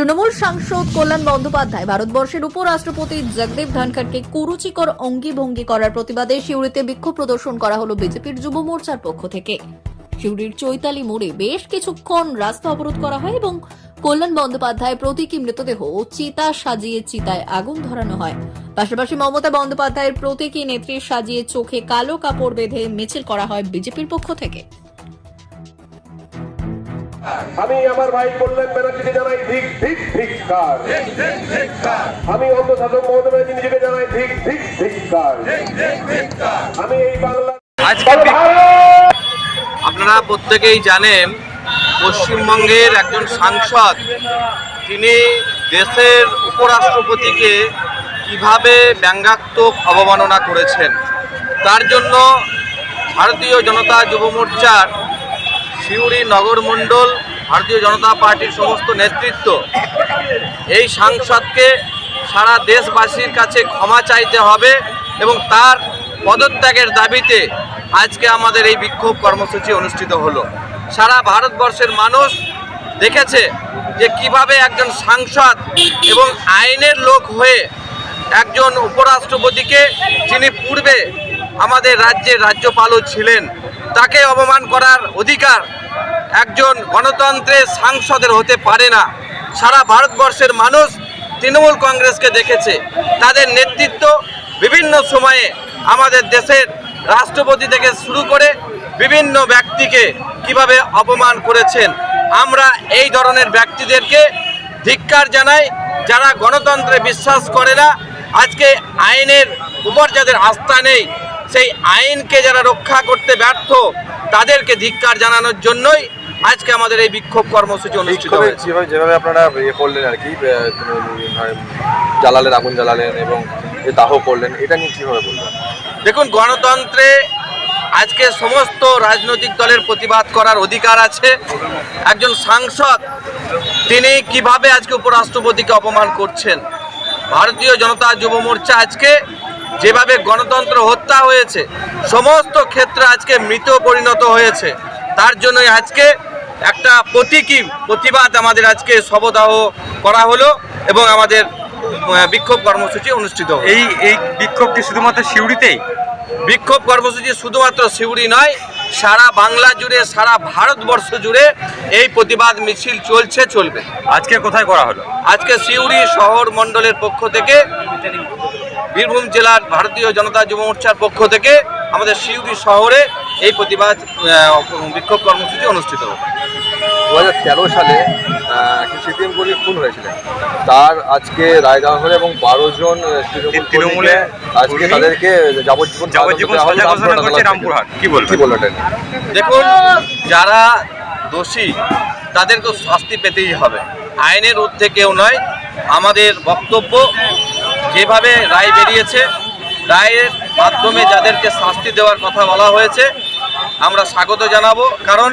তৃণমূল সাংসদ কল্যাণ বন্দ্যোপাধ্যায় ভারতবর্ষের উপরাষ্ট্রপতি জগদীপ ধনখড়কে কুরুচিকর অঙ্গি ভঙ্গি করার প্রতিবাদে সিউড়িতে বিক্ষোভ প্রদর্শন করা হলো বিজেপির যুব মোর্চার পক্ষ থেকে। সিউড়ির চৈতালি মোড়ে বেশ কিছুক্ষণ রাস্তা অবরোধ করা হয় এবং কল্যাণ বন্দ্যোপাধ্যায় প্রতীকী মৃতদেহ ও চিতা সাজিয়ে চিতায় আগুন ধরানো হয়। পাশাপাশি মমতা বন্দ্যোপাধ্যায়ের প্রতীকী নেত্রী সাজিয়ে চোখে কালো কাপড় বেঁধে মিছিল করা হয় বিজেপির পক্ষ থেকে। আমি আমার ভাই কল্যাণ ব্যানার্জিকে জানাই ঠিক ঠিক ঠিক কার আমি অন্তঃশাসক মমতা ব্যানার্জি নিজেকে জানাই ঠিক ঠিক ঠিক কার আমি এই বাংলা আপনারা প্রত্যেকেই জানেন পশ্চিমবঙ্গের একজন সাংসদ তিনি দেশের উপরাষ্ট্রপতিকে কীভাবে ব্যঙ্গাত্মক অবমাননা করেছেন তার জন্য ভারতীয় জনতা যুব মোর্চার সিউড়ি নগর মণ্ডল, ভারতীয় জনতা পার্টির সমস্ত নেতৃত্ব। এই সাংসদকে সারা দেশবাসীর কাছে ক্ষমা চাইতে হবে এবং তার পদত্যাগের দাবিতে আজকে আমাদের এই বিক্ষোভ কর্মসূচি অনুষ্ঠিত হলো। সারা ভারতবর্ষের মানুষ দেখেছে যে কীভাবে একজন সাংসদ এবং আইনের লোক হয়ে একজন উপরাষ্ট্রপতিকে যিনি পূর্বে আমাদের রাজ্যের রাজ্যপালও ছিলেন। তাকে অপমান করার অধিকার একজন গণতন্ত্রের সাংসদের হতে পারে না। সারা ভারতবর্ষের মানুষ তৃণমূল কংগ্রেসকে দেখেছে। তাদের নেতৃত্ব বিভিন্ন সময়ে আমাদের দেশের রাষ্ট্রপতি থেকে শুরু করে বিভিন্ন ব্যক্তিকে কীভাবে অপমান করেছেন। আমরা এই ধরনের ব্যক্তিদেরকে ধিক্কার জানাই। যারা গণতন্ত্রে বিশ্বাস করে না, আজকে আইনের উপর যাদের আস্থা নেই সেই আইনকে যারা রক্ষা করতে ব্যর্থ তাদেরকে ধিক্কার জানানোর জন্যই আজকে আমাদের এই বিক্ষোভ কর্মসূচি অনুষ্ঠিত হয়েছে। যেভাবে আপনারা ইয়ে করলেন আর কি জ্বালালেন আগুন জ্বালালেন এবং দাহ করলেন এটা নিয়ে কীভাবে বলবেন? দেখুন গণতন্ত্রে আজকে সমস্ত রাজনৈতিক দলের প্রতিবাদ করার অধিকার আছে। একজন সাংসদ তিনি কীভাবে আজকে উপরাষ্ট্রপতিকে অপমান করছেন? ভারতীয় জনতা যুব মোর্চা আজকে যেভাবে গণতন্ত্র হত্যা হয়েছে সমস্ত ক্ষেত্রে আজকে মৃত পরিণত হয়েছে। তার জন্যই আজকে একটা প্রতীকী প্রতিবাদ আমাদের আজকে শবদাহ করা হলো এবং আমাদের বিক্ষোভ কর্মসূচি অনুষ্ঠিত এই এই বিক্ষোভটি শুধুমাত্র সিউড়িতেই? বিক্ষোভ কর্মসূচি শুধুমাত্র সিউড়ি নয় সারা বাংলা জুড়ে সারা ভারতবর্ষ জুড়ে এই প্রতিবাদ মিছিল চলছে চলবে। আজকে কোথায় করা হলো? আজকে সিউড়ি শহর মণ্ডলের পক্ষ থেকে বীরভূম জেলার ভারতীয় জনতা যুব মোর্চার পক্ষ থেকে আমাদের সিউড়ি শহরে এই প্রতিবাদ বিক্ষোভ কর্মসূচি অনুষ্ঠিত হবে। দু হাজার তেরো সালে সিপিএম কর্মী খুন হয়েছিলেন তার আজকে রায় দেওয়া হলো এবং বারো জন তৃণমূলে আজকে তাদেরকে যাবজ্জীবন রামপুরহাট। কি বলবেন? দেখুন যারা দোষী তাদেরকে শাস্তি পেতেই হবে। আইনের ঊর্ধ্বে কেউ নয় আমাদের বক্তব্য যেভাবে রায় বেরিয়েছে রায়ের মাধ্যমে যাদেরকে শাস্তি দেওয়ার কথা বলা হয়েছে আমরা স্বাগত জানাব। কারণ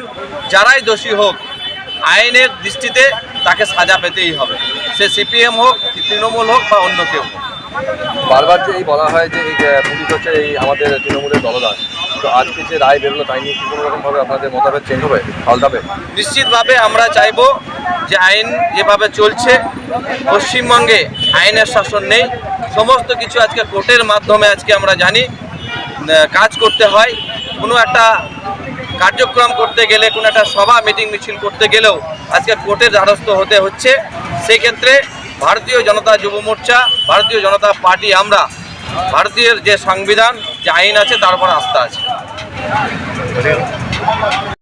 যারাই দোষী হোক আইনের দৃষ্টিতে তাকে সাজা পেতেই হবে। সে সিপিএম হোক তৃণমূল হোক বা অন্য কেউ। হোক। বারবার যে এই বলা হয় যে পুলিশ হচ্ছে এই আমাদের তৃণমূলের দলদাস। তো আজকে যে রায় বেরোলো তাই নিয়ে কি কোনো রকম ভাবে আপনাদের মতামত চেঞ্জ হবে পাল্টাবে? নিশ্চিতভাবে আমরা চাইব যে আইন যেভাবে চলছে, পশ্চিমবঙ্গে আইনের শাসন নেই। সমস্ত কিছু আজকে কোর্টের মাধ্যমে আজকে আমরা জানি কাজ করতে হয়। কোনো একটা কার্যক্রম করতে গেলে, কোনো একটা সভা, মিটিং, মিছিল করতে গেলেও আজকে কোর্টের দ্বারস্থ হতে হচ্ছে। সেই ক্ষেত্রে ভারতীয় জনতা যুব মোর্চা, ভারতীয় জনতা পার্টি আমরা, ভারতীয় যে সংবিধান, যে আইন আছে, তার উপর আস্থা আছে।